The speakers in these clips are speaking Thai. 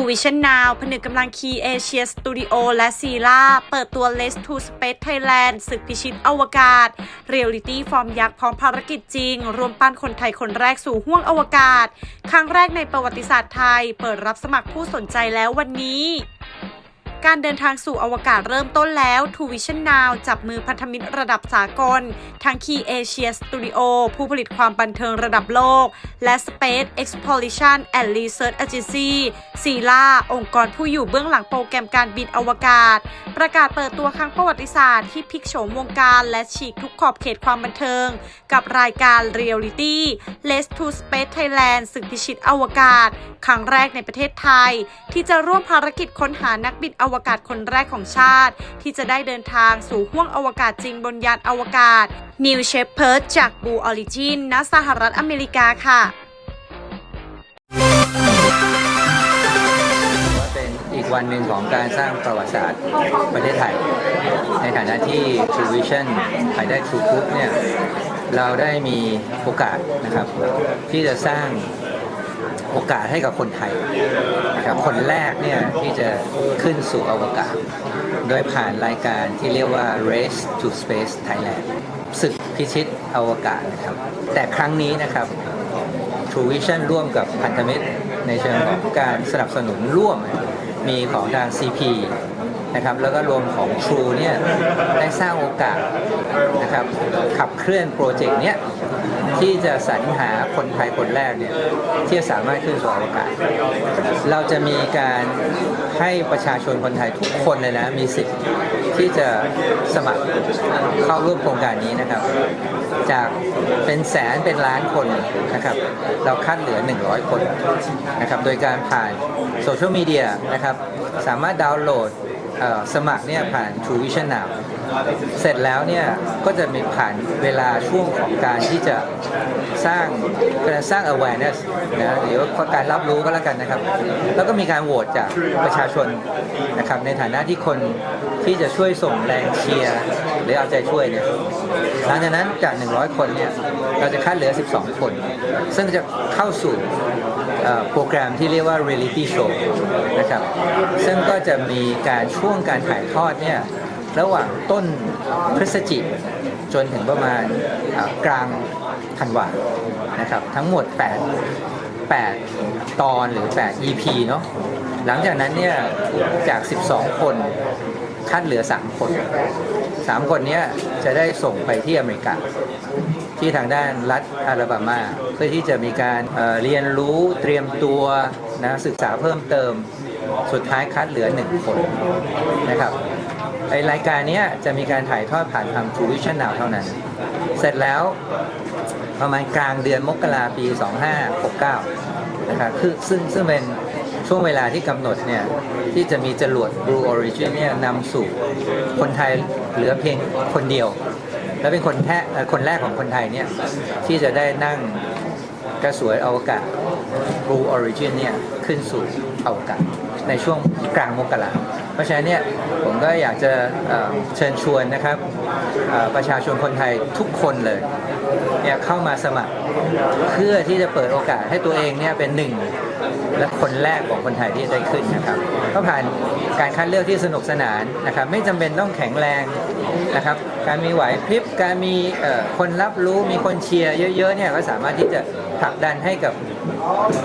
Two Vision Now ผนึกกำลัง Key Asia Studio และซีล่าเปิดตัว Let's to Space Thailand ศึกพิชิตอวกาศ เรียลลิตี้ฟอร์มยักษ์พร้อมภารกิจจริง รวมปั้นคนไทยคนแรกสู่ห้วงอวกาศ ครั้งแรกในประวัติศาสตร์ไทย เปิดรับสมัครผู้สนใจแล้ววันนี้ การเดินทางสู่อวกาศเริ่มต้นแล้ว Two Vision Now จับมือพันธมิตรระดับสากล ทั้ง Key Asia Studio ผู้ผลิตความบันเทิงระดับโลก และ Space Exploration and Research Agency ซีล่าองค์กรผู้อยู่เบื้องหลังโปรแกรมการบินอวกาศ ประกาศเปิดตัวครั้งประวัติศาสตร์ที่พลิกโฉมวงการและฉีกทุกขอบเขตความบันเทิง กับรายการ Reality Let's to Space Thailand ศึกพิชิตอวกาศ ครั้งแรกในประเทศไทย ที่จะร่วมภารกิจค้นหานักบินอววกาศคนแรกของชาติ ที่จะได้เดินทางสู่ห้วงอวกาศจริงบนยานอวกาศ New Shepard จาก Blue Origin ณสหรัฐอเมริกาค่ะว่าเป็นอีกวันหนึ่งของการสร้างประวัติศาสตร์ประเทศไทย ในฐานะที่ True Vision ภายใต้ True Group เนี่ยเราได้มีโอกาสนะครับ ที่จะสร้าง โอกาสให้กับคนไทยนะครับคนแรกเนี่ยที่จะขึ้นสู่อวกาศ โดยผ่านรายการที่เรียกว่า Race to Space Thailand ศึกพิชิตอวกาศนะครับ แต่ครั้งนี้นะครับ True Vision ร่วมกับพันธมิตรในเชิงของการสนับสนุนร่วมมีของทาง CP นะครับแล้วก็รวมของ True เนี่ยได้สร้างโอกาสนะครับขับเคลื่อนโปรเจกต์เนี้ย ที่จะสรรหาคนไทยคนแรกเนี่ยที่จะสามารถขึ้นสู่อวกาศ เราจะมีการให้ประชาชนคนไทยทุกคนเลยนะมีสิทธิ์ที่จะสมัครเข้าร่วมโครงการนี้นะครับ จากเป็นแสนเป็นล้านคนนะครับ เราคัดเหลือ 100 คนนะครับโดยการผ่านโซเชียลมีเดียนะครับสามารถดาวน์โหลดสมัครเนี่ยผ่าน True Vision Now เสร็จแล้วเนี่ยก็จะมีผ่านเวลาช่วงของการที่จะสร้างการสร้าง awareness นะหรือว่าการรับรู้ก็แล้วกันนะครับ แล้วก็มีการโหวตจากประชาชนนะครับในฐานะที่คนที่จะช่วยส่งแรงเชียร์หรือเอาใจช่วยเนี่ยหลังจากนั้นจาก 100 คนเนี่ยเราจะคัดเหลือ 12 คน ซึ่งจะเข้าสู่โปรแกรมที่เรียกว่า reality show นะครับซึ่งก็จะมีการช่วงการถ่ายทอดเนี่ย ระหว่างต้นพฤศจิกจนถึงประมาณกลางธันวานะครับ ทั้งหมด 8 8 ตอนหรือ 8 EP เนาะหลังจากนั้นเนี่ยจาก 12 คนคัดเหลือ 3 คน 3 คนนี้จะได้ส่งไปที่อเมริกา ที่ทางด้านรัฐอาลาบามา เพื่อที่จะมีการเเรียนรู้เตรียมตัวนะศึกษาเพิ่มเติม สุดท้ายคัดเหลือ 1 คนนะครับ ไอรายการนี้จะมีการถ่ายทอดผ่านทาง True Vision Now เท่านั้น เสร็จแล้วประมาณกลางเดือนมกราปี 2569 นะครับคือซึ่งซึ่งเป็นช่วงเวลาที่กำหนดเนี่ย ที่จะมีจรวด Blue Origin เนี่ยนำสู่คนไทยเหลือเพียงคนเดียว และเป็นคนแท้คนแรกของคนไทยเนี่ย ที่จะได้นั่งกระสวยอวกาศ Blue Origin เนี่ย ขึ้นสู่อวกาศในช่วงกลางมกรา เพราะฉะนั้นเนี่ยผมก็อยากจะเชิญชวนนะครับประชาชนคนไทยทุกคนเลยเนี่ยเข้ามาสมัครเพื่อที่จะเปิดโอกาสให้ตัวเองเนี่ยเป็นหนึ่งและคนแรกของคนไทยที่ได้ขึ้นนะครับก็ผ่านการคัดเลือกที่สนุกสนานนะครับ ไม่จำเป็นต้องแข็งแรงนะครับ การมีไหวพริบการมีคนรับรู้มีคนเชียร์เยอะๆเนี่ยก็สามารถที่จะผลักดันให้กับ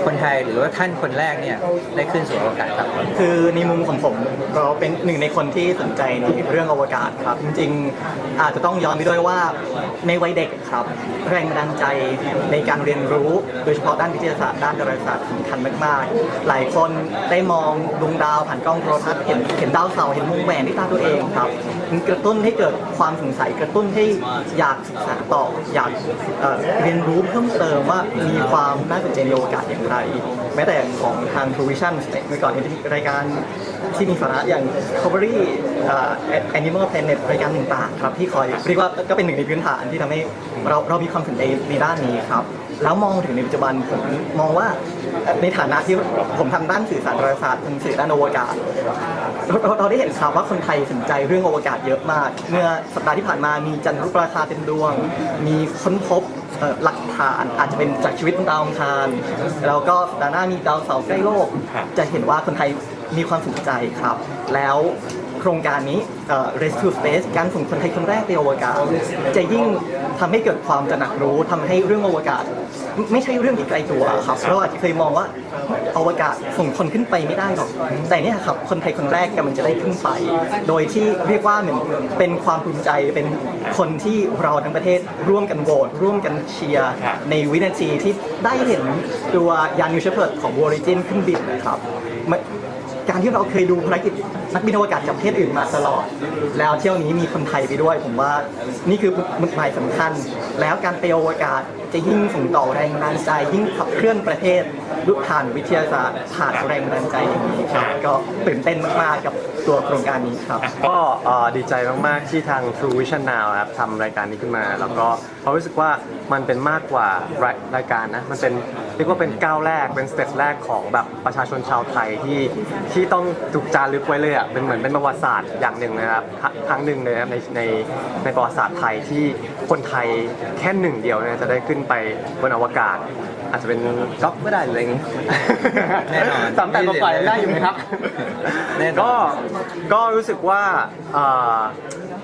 คนไทยหรือว่าท่านคนแรกเนี่ยได้ขึ้นสู่อวกาศครับ คือในมุมของผมเราเป็นหนึ่งในคนที่สนใจในเรื่องอวกาศครับ จริงๆ อาจจะต้องย้อนไปด้วยว่าในวัยเด็กครับ แรงบันดาลใจในการเรียนรู้ โดยเฉพาะด้านวิทยาศาสตร์ด้านดาราศาสตร์สำคัญมากๆ หลายคนได้มองดวงดาวผ่านกล้องโทรทัศน์เห็นเห็นดาวเสาร์เห็นวงแหวนที่ตาตัวเองครับมันกระตุ้นให้เกิดความสงสัยกระตุ้นให้อยากศึกษาต่ออยากเอ่อเรียนรู้เพิ่มเติมว่ามีความน่าสนใจในโอกาศอย่างไร แม้แต่ของทาง True Vision เมื่อก่อนนี้มีรายการที่มีสาระอย่าง Discovery เอ่อ Animal Planet รายการต่างๆครับที่คอยเรียกว่าก็เป็นหนึ่งในพื้นฐานที่ทำให้เราเรามีความสนใจในด้านนี้ครับแล้วมองถึงในปัจจุบันผมมองว่าในฐานะที่ผมทำด้านสื่อสารรศาสตร์เป็นสื่อด้านอวกาศเราเราได้เห็นข่าวว่าคนไทยสนใจเรื่องอวกาศเยอะมาก เมื่อสัปดาห์ที่ผ่านมามีจันทรุปราคาเต็มดวง มีค้นพบ หลักฐานอาจจะเป็นจากชีวิตบนดาวอังคารแล้วก็สัปดาห์หน้ามีดาวเสาร์ใกล้โลก จะเห็นว่าคนไทยมีความสนใจครับ แล้วโครงการนี้เอ่อ Race to Space การส่งคนไทยคนแรกไปอวกาศ จะยิ่งทำให้เกิดความตระหนักรู้ทำให้เรื่องอวกาศ ไม่ไม่ใช่เรื่องที่ไกลตัวครับเราอาจจะเคยมองว่าอวกาศส่งคนขึ้นไปไม่ได้หรอก แต่เนี่ยครับคนไทยคนแรกกำลังจะได้ขึ้นไป โดยที่เรียกว่าเหมือนเป็นความภูมิใจเป็นคนที่เราทั้งประเทศร่วมกันโหวตร่วมกันเชียร์ในวินาทีที่ได้เห็นตัวยานยูเชเพิร์ดของ Origin ขึ้นบินนะครับมันการที่เราเคยดูภารกิจ นักบินอวกาศจากประเทศอื่นมาตลอด แล้วเที่ยวนี้มีคนไทยไปด้วย ผมว่านี่คือมุดหมายสำคัญ แล้วการไปอวกาศจะยิ่งส่งต่อแรงบันดาลใจ ยิ่งขับเคลื่อนประเทศด้วยผ่านวิทยาศาสตร์ผ่านแรงบันดาลใจอย่างนี้ครับก็ตื่นเต้นมากๆกับตัวโครงการนี้ครับ ก็เอ่อดีใจมาก ๆ ที่ทาง True Vision Now ครับทำรายการนี้ขึ้นมา แล้วก็เขารู้สึกว่ามันเป็นมากกว่ารายรายการนะ มันเป็นเรียกว่าเป็นก้าวแรกเป็นสเต็ปแรกของแบบประชาชนชาวไทยที่ที่ต้องถูกจารึกไว้เลยอะเป็นเหมือนเป็นประวัติศาสตร์อย่างหนึ่งนะครับครั้งครั้งหนึ่งเลยนะครับในในในประวัติศาสตร์ไทยที่คนไทยแค่หนึ่งเดียวเนี่ยจะได้ขึ้นไปบนอวกาศ อาจจะเป็นก๊อฟก็ได้หรืออะไรอย่างงี้แน่นอนสามแต่กว่าๆยังได้อยู่ไหมครับแน่นอน ก็ก็รู้สึกว่าเอ่อ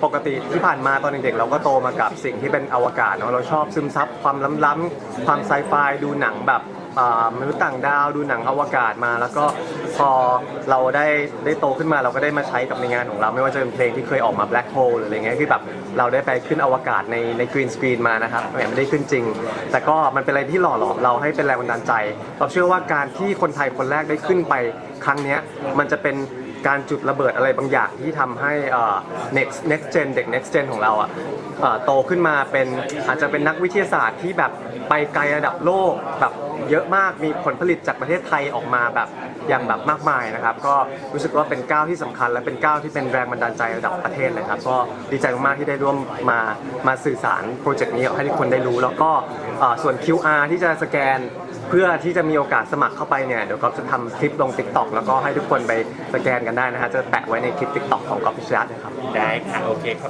ปกติที่ผ่านมาตอนเด็กๆเราก็โตมากับสิ่งที่เป็นอวกาศเนาะเราชอบซึมซับความล้ำๆความไซไฟดูหนังแบบเอ่อมนุษย์ต่างดาวดูหนังอวกาศมา แล้วก็พอเราได้ได้โตขึ้นมาเราก็ได้มาใช้กับในงานของเรา ไม่ว่าจะเป็นเพลงที่เคยออกมา Black Hole หรืออะไรเงี้ยคือแบบเราได้ไปขึ้นอวกาศในในกรีนสกรีนมานะครับแหมไม่ได้ขึ้นจริง แต่ก็มันเป็นอะไรที่หล่อหลอมเราให้เป็นแรงบันดาลใจ เราเชื่อว่าการที่คนไทยคนแรกได้ขึ้นไปครั้งเนี้ยมันจะเป็น การจุดระเบิดอะไรบางอย่างที่ทำให้เอ่อ next next gen เด็ก next gen ของเราอะเอ่อโตขึ้นมาเป็นอาจจะเป็นนักวิทยาศาสตร์ที่แบบไปไกลระดับโลกแบบเยอะมากมีผลผลิตจากประเทศไทยออกมาแบบอย่างแบบมากมายนะครับ ก็รู้สึกว่าเป็นก้าวที่สำคัญ และเป็นก้าวที่เป็นแรงบันดาลใจระดับประเทศเลยครับก็ดีใจมากๆที่ได้ร่วมมามาสื่อสารโปรเจกต์นี้ให้ทุกคนได้รู้ แล้วก็เอ่อส่วน QR ที่จะสแกน เพื่อที่จะมีโอกาสสมัครเข้าไปเนี่ยเดี๋ยวก็จะทำคลิปลง t ิ k t o k แล้วก็ให้ทุกคนไปสแกนกันได้นะฮะจะแปะไว้ในคลิป t ิ k t o k ของกอล์ฟฟิชยันะครับ ได้ค่ะ โอเคขอบ